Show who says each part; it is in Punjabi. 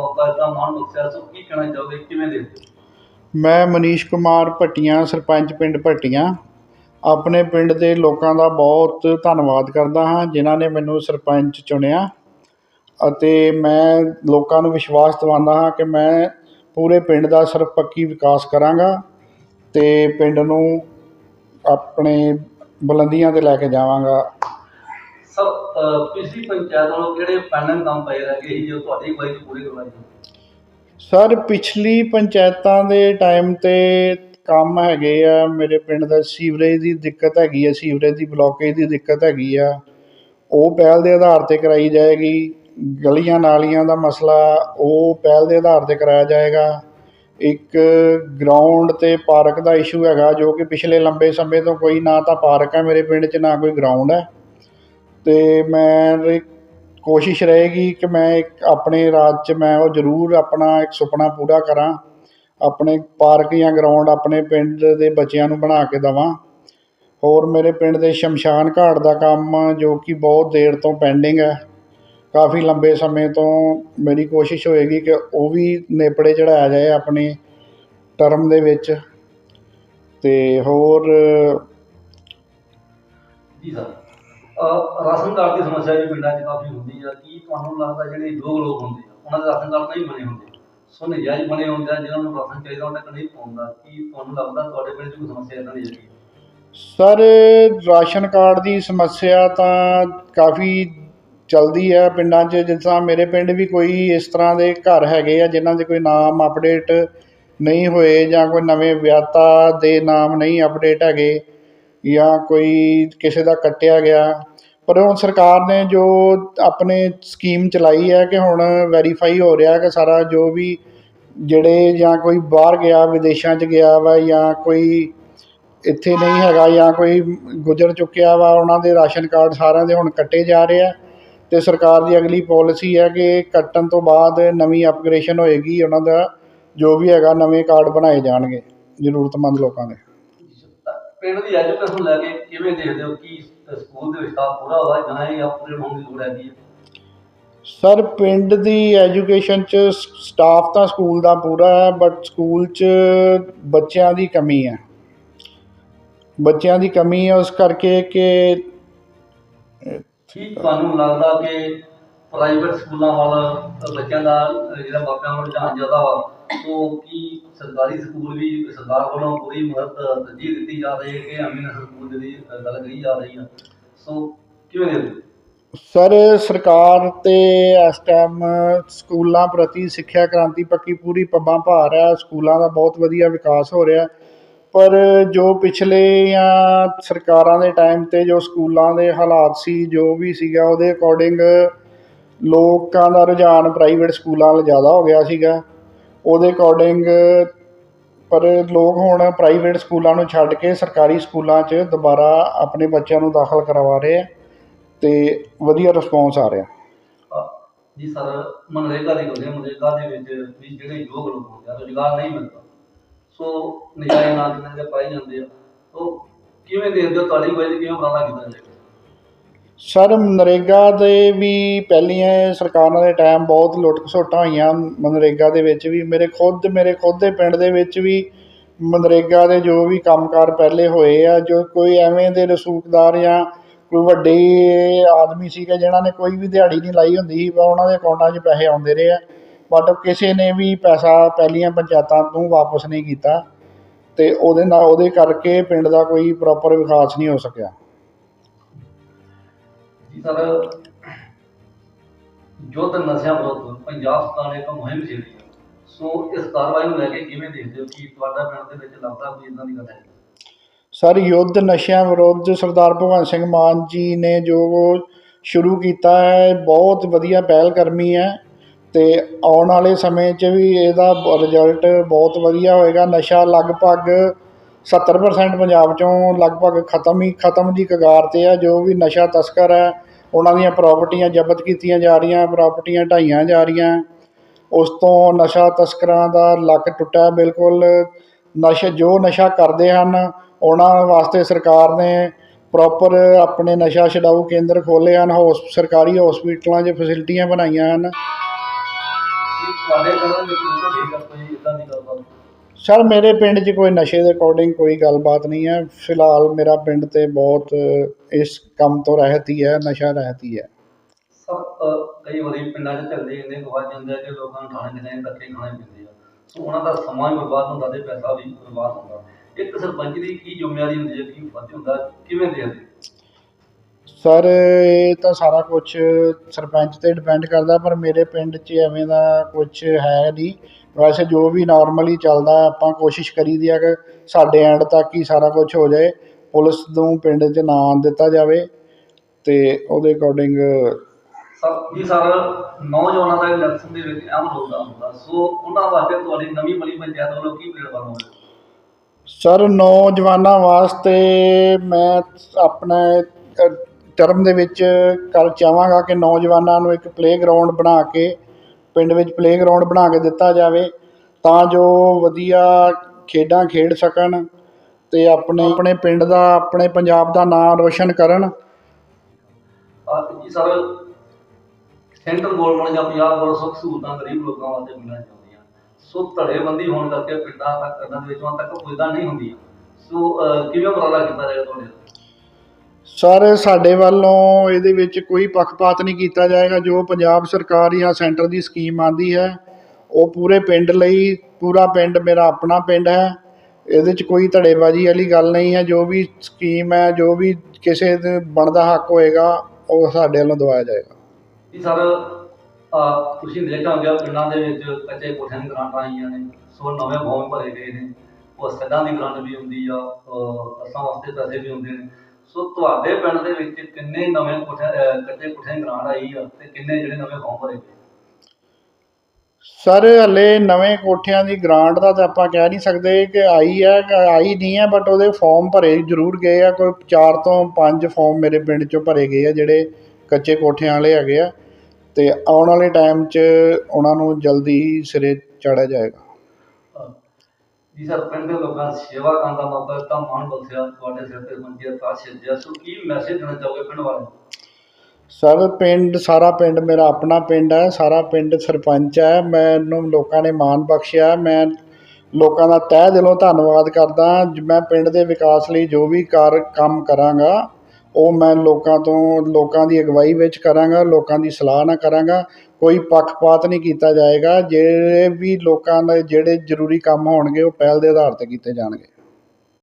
Speaker 1: ਮੌਕਾ ਦਿੱਤਾ ਮਾਣ ਬਖਸ਼ਿਆ ਸੋ ਕੀ ਕਹਿਣਾ ਚਾਹੋਗੇ? ਕਿਵੇਂ ਦੇਖਦੇ
Speaker 2: ਮੈਂ ਮਨੀਸ਼ ਕੁਮਾਰ ਭੱਟੀਆਂ, ਸਰਪੰਚ ਪਿੰਡ ਭੱਟੀਆਂ। ਆਪਣੇ ਪਿੰਡ ਦੇ ਲੋਕਾਂ ਦਾ ਬਹੁਤ ਧੰਨਵਾਦ ਕਰਦਾ ਹਾਂ, ਜਿਨ੍ਹਾਂ ਨੇ ਮੈਨੂੰ ਸਰਪੰਚ ਚੁਣਿਆ। ਅਤੇ ਮੈਂ ਲੋਕਾਂ ਨੂੰ ਵਿਸ਼ਵਾਸ ਦਿਵਾਉਂਦਾ ਹਾਂ ਕਿ ਮੈਂ ਪੂਰੇ ਪਿੰਡ ਦਾ ਸਰਬਪੱਖੀ ਵਿਕਾਸ ਕਰਾਂਗਾ ਤੇ ਪਿੰਡ ਨੂੰ ਆਪਣੇ ਬੁਲੰਦੀਆਂ ਤੇ ਲੈ ਕੇ ਜਾਵਾਂਗਾ।
Speaker 1: ਪਿਛਲੀ ਪੰਚਾਇਤ ਵੱਲੋਂ ਕਿਹੜੇ ਪੈਂਡਿੰਗ ਕੰਮ ਪਏ ਰਹਿ ਗਏ ਸੀ ਜੋ ਤੁਹਾਡੀ ਅਗਵਾਈ 'ਚ ਪੂਰੇ ਕਰਵਾਏ ਜੀ
Speaker 2: ਸਰ, ਪਿਛਲੀ ਪੰਚਾਇਤਾਂ ਦੇ ਟਾਈਮ ਤੇ ਕੰਮ ਹੈਗੇ ਆ। ਮੇਰੇ ਪਿੰਡ ਦਾ ਸੀਵਰੇਜ ਦੀ ਦਿੱਕਤ ਹੈਗੀ ਆ, ਸੀਵਰੇਜ ਦੀ ਬਲੋਕੇਜ ਦੀ ਦਿੱਕਤ ਹੈਗੀ ਆ। ਉਹ ਪਹਿਲ ਦੇ ਆਧਾਰ ਤੇ ਕਰਾਈ ਜਾਏਗੀ। ਗਲੀਆਂ ਨਾਲੀਆਂ ਦਾ ਮਸਲਾ ਉਹ ਪਹਿਲ ਦੇ ਆਧਾਰ ਤੇ ਕਰਾਇਆ ਜਾਏਗਾ। ਇੱਕ ਗਰਾਊਂਡ ਤੇ ਪਾਰਕ ਦਾ ਇਸ਼ੂ ਹੈਗਾ, ਜੋ ਕਿ ਪਿਛਲੇ ਲੰਬੇ ਸਮੇਂ ਤੋਂ ਕੋਈ ਨਾ ਤਾਂ ਪਾਰਕ ਹੈ ਮੇਰੇ ਪਿੰਡ 'ਚ, ਨਾ ਕੋਈ ਗਰਾਊਂਡ ਹੈ। ਤੇ ਮੈਂ ਕੋਸ਼ਿਸ਼ ਰਹੇਗੀ ਕਿ ਮੈਂ ਇੱਕ ਆਪਣੇ ਰਾਜ 'ਚ ਮੈਂ ਉਹ ਜ਼ਰੂਰ ਆਪਣਾ ਇੱਕ ਸੁਪਨਾ ਪੂਰਾ ਕਰਾਂ, ਆਪਣੇ ਪਾਰਕ ਜਾਂ ਗਰਾਊਂਡ ਆਪਣੇ ਪਿੰਡ ਦੇ ਬੱਚਿਆਂ ਨੂੰ ਬਣਾ ਕੇ ਦੇਵਾਂ। ਹੋਰ ਮੇਰੇ ਪਿੰਡ ਦੇ ਸ਼ਮਸ਼ਾਨ ਘਾਟ ਦਾ ਕੰਮ ਜੋ ਕਿ ਬਹੁਤ ਦੇਰ ਤੋਂ ਪੈਂਡਿੰਗ ਹੈ, ਕਾਫੀ ਲੰਬੇ ਸਮੇਂ ਤੋਂ ਮੇਰੀ ਕੋਸ਼ਿਸ਼ ਹੋਏਗੀ ਕਿ ਉਹ ਵੀ ਨੇਪੜੇ ਚੜਾਇਆ ਜਾਏ ਆਪਣੀ ਟਰਮ ਦੇ ਵਿੱਚ। ਅਤੇ ਹੋਰ
Speaker 1: ਜੀ ਸਰ। ਰਾਸ਼ਨ ਕਾਰਡ ਦੀ ਸਮੱਸਿਆ ਜੀ ਪਿੰਡਾਂ 'ਚ ਕਾਫੀ ਹੁੰਦੀ ਆ। ਕੀ ਤੁਹਾਨੂੰ ਲੱਗਦਾ ਜਿਹੜੇ ਯੋਗ ਲੋਕ ਹੁੰਦੇ ਆ, ਉਹਨਾਂ ਦੇ ਰਾਸ਼ਨ ਕਾਰਡ ਨਹੀਂ ਬਣੇ ਹੁੰਦੇ? ਸੋ ਨਜਾਇਜ਼ ਬਣੇ ਹੁੰਦੇ ਆ, ਜਿਨ੍ਹਾਂ ਨੂੰ ਰਾਸ਼ਨ ਚਾਹੀਦਾ ਉਹਨਾਂ ਤੱਕ ਨਹੀਂ ਪਹੁੰਚਦਾ। ਕੀ ਤੁਹਾਨੂੰ ਲੱਗਦਾ ਤੁਹਾਡੇ ਪਿੰਡ 'ਚ ਕੋਈ ਸਮੱਸਿਆ ਇਦਾਂ ਦੀ ਹੈ?
Speaker 2: ਸਰ, ਰਾਸ਼ਨ ਕਾਰਡ ਦੀ ਸਮੱਸਿਆ ਤਾਂ ਕਾਫੀ ਚਲਦੀ ਹੈ ਪਿੰਡਾਂ 'ਚ। ਜਿਸ ਤਰ੍ਹਾਂ ਮੇਰੇ ਪਿੰਡ ਵੀ ਕੋਈ ਇਸ ਤਰ੍ਹਾਂ ਦੇ ਘਰ ਹੈਗੇ ਆ, ਜਿਨ੍ਹਾਂ ਦੇ ਕੋਈ ਨਾਮ ਅਪਡੇਟ ਨਹੀਂ ਹੋਏ ਜਾਂ ਕੋਈ ਨਵੇਂ ਵਿਆਹਤਾ ਦੇ ਨਾਮ ਨਹੀਂ ਅਪਡੇਟ ਹੈਗੇ ਜਾਂ ਕੋਈ ਕਿਸੇ ਦਾ ਕੱਟਿਆ ਗਿਆ। ਪਰ ਹੁਣ ਸਰਕਾਰ ਨੇ ਜੋ ਆਪਣੇ ਸਕੀਮ ਚਲਾਈ ਹੈ ਕਿ ਹੁਣ ਵੈਰੀਫਾਈ ਹੋ ਰਿਹਾ ਕਿ ਸਾਰਾ ਜੋ ਵੀ ਜਿਹੜੇ ਜਾਂ ਕੋਈ ਬਾਹਰ ਗਿਆ, ਵਿਦੇਸ਼ਾਂ 'ਚ ਗਿਆ ਵਾ ਜਾਂ ਕੋਈ ਇੱਥੇ ਨਹੀਂ ਹੈਗਾ ਜਾਂ ਕੋਈ ਗੁਜ਼ਰ ਚੁੱਕਿਆ ਵਾ, ਉਹਨਾਂ ਦੇ ਰਾਸ਼ਨ ਕਾਰਡ ਸਾਰਿਆਂ ਦੇ ਹੁਣ ਕੱਟੇ ਜਾ ਰਹੇ ਆ ਤੇ ਸਰਕਾਰ ਦੀ ਅਗਲੀ ਪਾਲਿਸੀ ਹੈ ਕਿ ਕੱਟਣ ਤੋਂ ਬਾਅਦ ਨਵੀਂ ਅਪਗ੍ਰੇਸ਼ਨ ਹੋਏਗੀ ਉਹਨਾਂ ਦਾ, ਜੋ ਵੀ ਹੈਗਾ ਨਵੇਂ ਕਾਰਡ ਬਣਾਏ ਜਾਣਗੇ ਜ਼ਰੂਰਤਮੰਦ ਲੋਕਾਂ ਦੇ।
Speaker 1: ਪਿੰਡ ਦੀ ਐਜੂਕੇਸ਼ਨ ਲੈ ਕੇ ਕਿਵੇਂ ਦੇਖਦੇ ਹੋ ਕਿ ਸਕੂਲ ਦੇ ਵਿੱਚ ਤਾਂ ਪੂਰਾ ਹੋਇਆ ਜਾਂ ਇਹ ਅਪਗ੍ਰੇਡ ਹੋਣ ਦੀ ਲੋੜ ਹੈਗੀ ਹੈ।
Speaker 2: ਸਰ ਪਿੰਡ ਦੀ ਐਜੂਕੇਸ਼ਨ 'ਚ ਸਟਾਫ ਤਾਂ ਸਕੂਲ ਦਾ ਪੂਰਾ ਹੈ ਬਟ ਸਕੂਲ 'ਚ ਬੱਚਿਆਂ ਦੀ ਕਮੀ ਹੈ। ਬੱਚਿਆਂ ਦੀ ਕਮੀ ਹੈ ਉਸ ਕਰਕੇ ਕਿ
Speaker 1: ਕੀ ਤੁਹਾਨੂੰ ਲੱਗਦਾ ਕਿ ਪ੍ਰਾਈਵੇਟ ਸਕੂਲਾਂ ਵੱਲ ਬੱਚਿਆਂ ਦਾ ਜਿਹੜਾ ਮਾਪਿਆਂ ਵੱਲ ਰੁਝਾਨ ਜ਼ਿਆਦਾ ਵਾ ਸੋ ਕੀ ਸਰਕਾਰੀ ਸਕੂਲ ਵੀ, ਸਰਕਾਰ ਵੱਲੋਂ ਪੂਰੀ ਮਦਦ ਤਰਜੀਹ ਦਿੱਤੀ ਜਾ ਰਹੀ ਹੈ ਕਿ ਐਵੇਂ ਸਕੂਲ ਦੀ ਗੱਲ ਕਰੀ ਜਾ ਰਹੀ ਹੈ ਸੋ ਕਿਵੇਂ ਦੇਖਦੇ
Speaker 2: ਸਰ, ਸਰਕਾਰ ਤੇ ਇਸ ਟਾਈਮ ਸਕੂਲਾਂ ਪ੍ਰਤੀ ਸਿੱਖਿਆ ਕ੍ਰਾਂਤੀ ਪੱਕੀ ਪੂਰੀ ਪੱਬਾਂ ਭਾਰ ਹੈ, ਸਕੂਲਾਂ ਦਾ ਬਹੁਤ ਵਧੀਆ ਵਿਕਾਸ ਹੋ ਰਿਹਾ। ਪਰ ਜੋ ਪਿਛਲੇ ਜਾਂ ਸਰਕਾਰਾਂ ਦੇ ਟਾਈਮ ਤੇ ਜੋ ਸਕੂਲਾਂ ਦੇ ਹਾਲਾਤ ਸੀ, ਜੋ ਵੀ ਸੀਗਾ, ਉਹਦੇ ਅਕੋਰਡਿੰਗ ਲੋਕਾਂ ਦਾ ਰੁਝਾਨ ਪ੍ਰਾਈਵੇਟ ਸਕੂਲਾਂ ਵੱਲ ਜ਼ਿਆਦਾ ਹੋ ਗਿਆ ਸੀਗਾ। ਉਹਦੇ ਅਕੋਰਡਿੰਗ ਪਰ ਲੋਕ ਹੁਣ ਪ੍ਰਾਈਵੇਟ ਸਕੂਲਾਂ ਨੂੰ ਛੱਡ ਕੇ ਸਰਕਾਰੀ ਸਕੂਲਾਂ 'ਚ ਦੁਬਾਰਾ ਆਪਣੇ ਬੱਚਿਆਂ ਨੂੰ ਦਾਖਲ ਕਰਵਾ ਰਹੇ ਆ ਤੇ ਵਧੀਆ ਰਿਸਪੌਂਸ ਆ ਰਿਹਾ।
Speaker 1: ਜੀ ਸਰ, ਮਨਰੇਗਾ ਦੀ ਗੱਲ ਹੈ, ਮਨਰੇਗਾ ਦੇ ਵਿੱਚ ਵੀ ਜਿਹੜੇ ਯੋਗ ਲੋਕ ਹੁੰਦੇ ਆ, ਰੁਜ਼ਗਾਰ ਨਹੀਂ ਮਿਲਦਾ। ਸੋ ਨਜਾਇਜ਼ ਨਾਲ ਜਿਨ੍ਹਾਂ ਪਾਏ ਜਾਂਦੇ ਆ, ਉਹ ਕਿਵੇਂ ਦੇਖਦੇ ਹੋ? ਤੁਹਾਡੀ ਕੋਈ ਕਿਵੇਂ ਉਪਰਾਲਾ ਕੀਤਾ ਜਾਏਗਾ?
Speaker 2: ਸਰ ਨਰੇਗਾ ਦੇ ਵੀ ਪਹਿਲੀਆਂ ਸਰਕਾਰਾਂ ਦੇ ਟਾਈਮ ਬਹੁਤ ਲੁੱਟ ਖਸੁੱਟਾਂ ਹੋਈਆਂ ਮਨਰੇਗਾ ਦੇ ਵਿੱਚ ਵੀ। ਮੇਰੇ ਖੁਦ ਮੇਰੇ ਖੁਦ ਦੇ ਪਿੰਡ ਦੇ ਵਿੱਚ ਵੀ ਮਨਰੇਗਾ ਦੇ ਜੋ ਵੀ ਕੰਮਕਾਰ ਪਹਿਲੇ ਹੋਏ ਆ, ਜੋ ਕੋਈ ਐਵੇਂ ਦੇ ਰਸੂਖਦਾਰ ਜਾਂ ਕੋਈ ਵੱਡੇ ਆਦਮੀ ਸੀਗੇ ਜਿਨ੍ਹਾਂ ਨੇ ਕੋਈ ਵੀ ਦਿਹਾੜੀ ਨਹੀਂ ਲਾਈ ਹੁੰਦੀ ਸੀ ਪਰ ਉਹਨਾਂ ਦੇ ਅਕਾਊਂਟਾਂ 'ਚ ਪੈਸੇ ਆਉਂਦੇ ਰਹੇ ਆ। ਬਟ ਕਿਸੇ ਨੇ ਵੀ ਪੈਸਾ ਪਹਿਲੀਆਂ ਪੰਚਾਇਤਾਂ ਤੋਂ ਵਾਪਸ ਨਹੀਂ ਕੀਤਾ ਤੇ ਉਹਦੇ ਨਾਲ, ਉਹਦੇ ਕਰਕੇ ਪਿੰਡ ਦਾ ਕੋਈ ਪ੍ਰੋਪਰ ਵਿਕਾਸ ਨਹੀਂ ਹੋ ਸਕਿਆ।
Speaker 1: ਜੀ ਸਰ, ਯੁੱਧ ਨਸ਼ਿਆਂ ਵਿਰੁੱਧ ਪੰਜਾਬ ਸਰਕਾਰ ਨੇ ਇੱਕ ਮੁਹਿੰਮ ਛੇੜੀ ਸੋ ਇਸ ਕਾਰਵਾਈ ਨੂੰ ਲੈ ਕੇ ਕਿਵੇਂ ਦੇਖਦੇ ਹੋ? ਕਿ ਤੁਹਾਡਾ ਪਿੰਡ ਦੇ ਵਿੱਚ ਲੱਗਦਾ ਕੋਈ ਇਦਾਂ ਦੀ ਗੱਲ ਹੈ?
Speaker 2: ਸਰ, ਯੁੱਧ ਨਸ਼ਿਆਂ ਵਿਰੁੱਧ ਸਰਦਾਰ ਭਗਵੰਤ ਸਿੰਘ ਮਾਨ ਜੀ ਨੇ ਜੋ ਸ਼ੁਰੂ ਕੀਤਾ ਹੈ, ਬਹੁਤ ਵਧੀਆ ਪਹਿਲ ਕਰਮੀ ਹੈ ਤੇ ਆਉਣ ਵਾਲੇ ਸਮੇਂ 'ਚ ਵੀ ਇਹਦਾ ਰਿਜ਼ਲਟ ਬਹੁਤ ਵਧੀਆ ਹੋਏਗਾ। ਨਸ਼ਾ ਲਗਭਗ 70% ਪੰਜਾਬ 'ਚੋਂ ਲਗਭਗ ਖਤਮ ਹੀ, ਖਤਮ ਦੀ ਕਗਾਰ ਤੇ ਆ, ਜੋ ਵੀ ਨਸ਼ਾ ਤਸਕਰ ਹੈ, ਉਹਨਾਂ ਦੀਆਂ ਪ੍ਰਾਪਰਟੀਆਂ ਜ਼ਬਤ ਕੀਤੀਆਂ ਜਾ ਰਹੀਆਂ ਪ੍ਰਾਪਰਟੀਆਂ ਢਾਈਆਂ ਜਾ ਰਹੀਆਂ। ਉਸ ਤੋਂ ਨਸ਼ਾ ਤਸਕਰਾਂ ਦਾ ਲੱਕ ਟੁੱਟਾ ਬਿਲਕੁਲ। ਨਸ਼ਾ, ਜੋ ਨਸ਼ਾ ਕਰਦੇ ਹਨ, ਉਹਨਾਂ ਵਾਸਤੇ ਸਰਕਾਰ ਨੇ ਪ੍ਰੋਪਰ ਆਪਣੇ ਨਸ਼ਾ ਛਡਾਊ ਕੇਂਦਰ ਖੋਲ੍ਹੇ ਹਨ, ਹੌਸ, ਸਰਕਾਰੀ ਹਸਪੀਟਲਾਂ 'ਚ ਫੈਸਿਲਿਟੀਆਂ ਬਣਾਈਆਂ ਹਨ।
Speaker 1: ਤੁਹਾਡੇ ਪਿੰਡ ਕੋਈ ਇਦਾਂ ਦੀ ਗੱਲਬਾਤ
Speaker 2: ਸਰ ਮੇਰੇ ਪਿੰਡ 'ਚ ਕੋਈ ਨਸ਼ੇ ਦੇ ਅਕੋਰਡਿੰਗ ਕੋਈ ਗੱਲਬਾਤ ਨਹੀਂ ਹੈ। ਫਿਲਹਾਲ ਮੇਰਾ ਪਿੰਡ ਤੇ ਬਹੁਤ ਇਸ ਕੰਮ ਤੋਂ ਰਹਿਤ ਹੀ ਹੈ ਨਸ਼ਾ ਰਹਿਤ ਹੀ। ਹੈ
Speaker 1: ਸਭ ਕਈ ਵਾਰੀ ਪਿੰਡਾਂ 'ਚ ਝਗੜੇ ਇੰਨੇ ਕੁ ਵੱਜ ਜਾਂਦੇ ਆ ਕਿ ਲੋਕਾਂ ਨੂੰ ਥਾਣੇ ਕਿਤੇ ਧੱਕੇ ਖਾਣੇ ਪੈਂਦੇ ਆ। ਸੋ ਉਹਨਾਂ ਦਾ ਸਮਾਂ ਵੀ ਬਰਬਾਦ ਹੁੰਦਾ ਤੇ ਪੈਸਾ ਵੀ ਬਰਬਾਦ ਹੁੰਦਾ। ਇੱਕ ਸਰਪੰਚ ਦੀ ਕੀ ਜ਼ਿੰਮੇਵਾਰੀ ਹੁੰਦੀ ਹੈ ਕੀ ਫਰਜ਼ ਹੁੰਦਾ ਕਿਵੇਂ ਦੇਖਦੇ
Speaker 2: ਸਰ ਇਹ ਤਾਂ ਸਾਰਾ ਕੁਝ ਸਰਪੰਚ ਤੇ ਡਿਪੈਂਡ ਕਰਦਾ ਪਰ ਮੇਰੇ ਪਿੰਡ 'ਚ ਐਵੇਂ ਦਾ ਕੁਝ ਹੈ ਨਹੀਂ। ਵੈਸੇ ਜੋ ਵੀ ਨਾਰਮਲੀ ਚੱਲਦਾ ਆਪਾਂ ਕੋਸ਼ਿਸ਼ ਕਰੀਦੀ ਆ ਕਿ ਸਾਡੇ ਐਂਡ ਤੱਕ ਹੀ ਸਾਰਾ ਕੁਝ ਹੋ ਜਾਏ ਪੁਲਿਸ ਨੂੰ ਪਿੰਡ 'ਚ ਨਾਂ ਦਿੱਤਾ ਜਾਵੇ ਤੇ ਉਹਦੇ ਅਕੋਰਡਿੰਗ
Speaker 1: ਸਰ ਜੀ ਸਰ ਨੌਜਵਾਨਾਂ ਦਾ ਇਲੈਕਸ਼ਨ ਦੇ ਵਿੱਚ ਅਹਿਮ ਰੋਲ ਹੁੰਦਾ। ਸੋ ਉਹਨਾਂ ਵਾਸਤੇ ਤੁਹਾਡੀ ਨਵੀਂ ਬਣੀ ਪੰਚਾਇਤ ਵੱਲੋਂ ਕੀ ਪਲੇਟਫਾਰਮ ਹੋਵੇ
Speaker 2: ਸਰ ਨੌਜਵਾਨਾਂ ਵਾਸਤੇ ਮੈਂ ਆਪਣੇ ਟਰਮ ਦੇ ਵਿੱਚ ਕਰ ਚਾਹਾਂਗਾ ਕਿ ਨੌਜਵਾਨਾਂ ਨੂੰ ਇੱਕ ਪਲੇਗਰਾਉਂਡ ਬਣਾ ਕੇ ਪਿੰਡ ਵਿੱਚ ਪਲੇਗਰਾਉਂਡ ਬਣਾ ਕੇ ਦਿੱਤਾ ਜਾਵੇ, ਤਾਂ ਜੋ ਵਧੀਆ ਖੇਡਾਂ ਖੇਡ ਸਕਣ ਅਤੇ ਆਪਣੇ ਆਪਣੇ ਪਿੰਡ ਦਾ, ਆਪਣੇ ਪੰਜਾਬ ਦਾ ਨਾਂ ਰੋਸ਼ਨ ਕਰਨ।
Speaker 1: ਜੀ ਸਰ ਸੈਂਟਰ ਗਵਰਨਮੈਂਟ ਜਾਂ ਪੰਜਾਬ ਵੱਲੋਂ ਸੁੱਖ ਸਹੂਲਤਾਂ ਗਰੀਬ ਲੋਕਾਂ ਵਾਸਤੇ ਮਿਲਣਾ ਚਾਹੁੰਦੀਆਂ। ਸੋ ਧੜੇਬੰਦੀ ਹੋਣ ਕਰਕੇ ਪਿੰਡਾਂ ਤੱਕ, ਪਿੰਡਾਂ ਦੇ ਵਿੱਚੋਂ ਤੱਕ ਪੁੱਜਦਾ ਨਹੀਂ ਹੁੰਦੀ ਸੋ ਕਿਵੇਂ ਉਪਰਾਲਾ ਕੀਤਾ ਜਾਏਗਾ ਤੁਹਾਡੇ
Speaker 2: ਸਰ ਸਾਡੇ ਵੱਲੋਂ ਇਹਦੇ ਵਿੱਚ ਕੋਈ ਪੱਖਪਾਤ ਨਹੀਂ ਕੀਤਾ ਜਾਏਗਾ। ਜੋ ਪੰਜਾਬ ਸਰਕਾਰ ਜਾਂ ਸੈਂਟਰ ਦੀ ਸਕੀਮ ਆਂਦੀ ਹੈ, ਉਹ ਪੂਰੇ ਪਿੰਡ ਲਈ, ਪੂਰਾ ਪਿੰਡ ਮੇਰਾ ਆਪਣਾ ਪਿੰਡ ਹੈ। ਇਹਦੇ 'ਚ ਕੋਈ ਧੜੇਬਾਜ਼ੀ ਵਾਲੀ ਗੱਲ ਨਹੀਂ ਹੈ। ਜੋ ਵੀ ਸਕੀਮ ਹੈ, ਜੋ ਵੀ ਕਿਸੇ ਦੇ ਬਣਦਾ ਹੱਕ ਹੋਏਗਾ, ਉਹ ਸਾਡੇ ਵੱਲੋਂ ਦਵਾਇਆ ਜਾਏਗਾ।
Speaker 1: ਜੀ ਸਰ ਆ ਤੁਸੀਂ ਦੇਖਿਆ ਹੋਗਾ ਪਿੰਡਾਂ ਦੇ ਵਿੱਚ ਕੱਚੇ ਕੋਠਿਆਂ ਦੀ ਗ੍ਰਾਂਟਾਂ ਆਈਆਂ ਨੇ ਸੋ ਨਵੇਂ ਫਾਰਮ ਭਰੇ ਗਏ ਨੇ, ਉਹ ਸੱਦਾਂ ਦੀ ਗ੍ਰਾਂਟ ਵੀ ਹੁੰਦੀ ਆ ਅਸਾਂ ਵਾਸਤੇ ਪੈਸੇ ਵੀ ਹੁੰਦੇ ਨੇ। ਸੋ ਤੁਹਾਡੇ ਪਿੰਡ ਦੇ ਵਿੱਚ ਕਿੰਨੇ ਨਵੇਂ ਕੋਠਿਆਂ ਅਹ, ਕੱਚੇ ਗ੍ਰਾਂਟ ਆਈ ਆ ਤੇ ਕਿੰਨੇ ਜਿਹੜੇ ਨਵੇਂ ਫਾਰਮ ਭਰੇ ਗਏ
Speaker 2: ਸਰ, ਹਲੇ ਨਵੇਂ ਕੋਠਿਆਂ ਦੀ ਗ੍ਰਾਂਟ ਦਾ ਤਾਂ ਆਪਾਂ ਕਹਿ ਨਹੀਂ ਸਕਦੇ ਕਿ ਆਈ ਹੈ ਕਿ ਆਈ ਨਹੀਂ ਹੈ ਬਟ ਉਹਦੇ ਫਾਰਮ ਭਰੇ ਜ਼ਰੂਰ ਗਏ ਆ। ਕੋਈ 4 ਤੋਂ 5 ਫਾਰਮ ਮੇਰੇ ਪਿੰਡ 'ਚੋਂ ਭਰੇ ਗਏ ਆ, ਜਿਹੜੇ ਕੱਚੇ ਕੋਠਿਆਂ ਵਾਲੇ ਹੈਗੇ ਆ। ਤੇ ਆਉਣ ਵਾਲੇ ਟਾਈਮ 'ਚ ਉਹਨਾਂ ਨੂੰ ਜਲਦੀ ਸਿਰੇ ਚਾੜਿਆ ਜਾਏਗਾ।
Speaker 1: ਜੀ ਸਰ, ਪਿੰਡ ਦੇ ਲੋਕਾਂ ਦੀ ਸੇਵਾ ਕਰਨ ਦਾ ਮੌਕਾ ਦਿੱਤਾ ਮਾਣ ਬਖਸ਼ਿਆ ਤੁਹਾਡੇ ਸਿਰ ਤੇ ਮੰਜੀਆ ਤਾਂ ਛੱਜਿਆ ਸੋ ਕੀ ਮੈਸੇਜ ਦੇਣਾ ਚਾਹੋਗੇ ਪਿੰਡ ਵਾਲਿਆਂ ਨੂੰ?
Speaker 2: ਸਰ, ਪਿੰਡ, ਸਾਰਾ ਪਿੰਡ ਮੇਰਾ ਆਪਣਾ ਪਿੰਡ ਹੈ, ਸਾਰਾ ਪਿੰਡ ਸਰਪੰਚ ਹੈ। ਮੈਨੂੰ ਲੋਕਾਂ ਨੇ ਮਾਣ ਬਖਸ਼ਿਆ। ਮੈਂ ਲੋਕਾਂ ਦਾ ਤਹਿ ਦਿਲੋਂ ਧੰਨਵਾਦ ਕਰਦਾ। ਮੈਂ ਪਿੰਡ ਦੇ ਵਿਕਾਸ ਲਈ ਜੋ ਵੀ ਕਾਰ, ਕੰਮ ਕਰਾਂਗਾ ਉਹ ਮੈਂ ਲੋਕਾਂ ਤੋਂ, ਲੋਕਾਂ ਦੀ ਅਗਵਾਈ ਵਿੱਚ ਕਰਾਂਗਾ, ਲੋਕਾਂ ਦੀ ਸਲਾਹ ਨਾਲ ਕਰਾਂਗਾ। ਕੋਈ ਪੱਖਪਾਤ ਨਹੀਂ ਕੀਤਾ ਜਾਏਗਾ। ਜਿਹੜੇ ਵੀ ਲੋਕਾਂ ਦੇ, ਜਿਹੜੇ ਜ਼ਰੂਰੀ ਕੰਮ ਹੋਣਗੇ, ਉਹ ਪਹਿਲ ਦੇ ਆਧਾਰ ਤੇ ਕੀਤੇ ਜਾਣਗੇ।